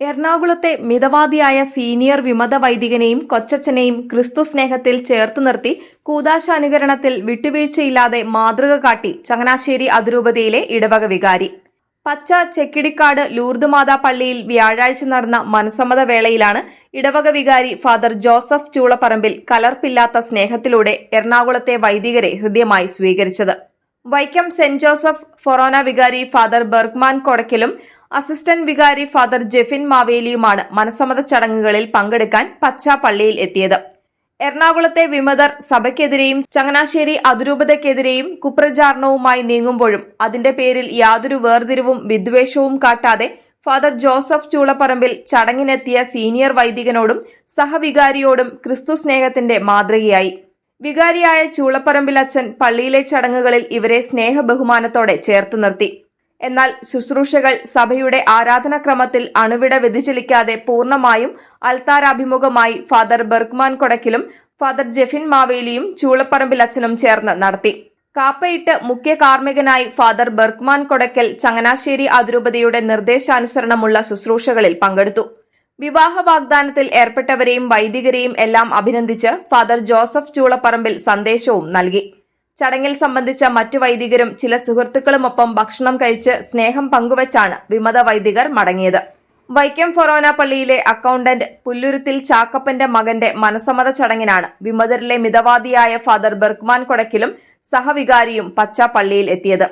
എറണാകുളത്തെ മിതവാദിയായ സീനിയർ വിമത വൈദികനെയും കൊച്ചച്ഛനെയും ക്രിസ്തു സ്നേഹത്തിൽ ചേർത്ത് നിർത്തി കൂതാശ അനുകരണത്തിൽ വിട്ടുവീഴ്ചയില്ലാതെ മാതൃക കാട്ടി ചങ്ങനാശ്ശേരി അതിരൂപതയിലെ ഇടവക വികാരി. പച്ച ചെക്കിടിക്കാട് ലൂർദുമാതാ പള്ളിയിൽ വ്യാഴാഴ്ച നടന്ന മനസമ്മത വേളയിലാണ് ഇടവക വികാരി ഫാദർ ജോസഫ് ചൂളപ്പറമ്പിൽ കലർപ്പില്ലാത്ത സ്നേഹത്തിലൂടെ എറണാകുളത്തെ വൈദികരെ ഹൃദ്യമായി സ്വീകരിച്ചത്. വൈക്കം സെന്റ് ജോസഫ് ഫൊറോന വികാരി ഫാദർ ബർഗ്മാൻ കൊടക്കലും അസിസ്റ്റന്റ് വികാരി ഫാദർ ജെഫിൻ മാവേലിയുമാണ് മനസമ്മത ചടങ്ങുകളിൽ പങ്കെടുക്കാൻ പച്ച പള്ളിയിൽ എത്തിയത്. എറണാകുളത്തെ വിമതർ സഭയ്ക്കെതിരെയും ചങ്ങനാശ്ശേരി അതിരൂപതയ്ക്കെതിരെയും കുപ്രചാരണവുമായി നീങ്ങുമ്പോഴും അതിന്റെ പേരിൽ യാതൊരു വേർതിരിവും വിദ്വേഷവും കാട്ടാതെ ഫാദർ ജോസഫ് ചൂളപ്പറമ്പിൽ ചടങ്ങിനെത്തിയ സീനിയർ വൈദികനോടും സഹവികാരിയോടും ക്രിസ്തു സ്നേഹത്തിന്റെ മാതൃകയായി. വികാരിയായ ചൂളപ്പറമ്പിൽ അച്ഛൻ പള്ളിയിലെ ചടങ്ങുകളിൽ ഇവരെ സ്നേഹബഹുമാനത്തോടെ ചേർത്ത് നിർത്തി. എന്നാൽ ശുശ്രൂഷകൾ സഭയുടെ ആരാധനാക്രമത്തിൽ അണുവിട വ്യതിചലിക്കാതെ പൂർണമായും അൽത്താരാഭിമുഖമായി ഫാദർ ബർഗ്മാൻ കൊടക്കിലും ഫാദർ ജെഫിൻ മാവേലിയും ചൂളപ്പറമ്പിൽ അച്ഛനും ചേർന്ന് നടത്തി. കാപ്പയിട്ട് മുഖ്യ കാർമ്മികനായി ഫാദർ ബർഗ്മാൻ കൊടക്കൽ ചങ്ങനാശ്ശേരി അതിരൂപതയുടെ നിർദ്ദേശാനുസരണമുള്ള ശുശ്രൂഷകളിൽ പങ്കെടുത്തു. വിവാഹ വാഗ്ദാനത്തിൽ ഏർപ്പെട്ടവരെയും വൈദികരെയും എല്ലാം അഭിനന്ദിച്ച് ഫാദർ ജോസഫ് ചൂളപ്പറമ്പിൽ സന്ദേശവും നൽകി. ചടങ്ങിൽ സംബന്ധിച്ച മറ്റു വൈദികരും ചില സുഹൃത്തുക്കളുമൊപ്പം ഭക്ഷണം കഴിച്ച് സ്നേഹം പങ്കുവച്ചാണ് വിമത വൈദികർ മടങ്ങിയത്. വൈക്കം ഫൊറോന പള്ളിയിലെ അക്കൌണ്ടന്റ് പുല്ലുരുത്തിൽ ചാക്കപ്പന്റെ മകന്റെ മനസമ്മത ചടങ്ങിനാണ് വിമതരിലെ മിതവാദിയായ ഫാദർ ബർഗ്മാൻ കൊടക്കിലും സഹവികാരിയും പച്ച പള്ളിയിൽ എത്തിയത്.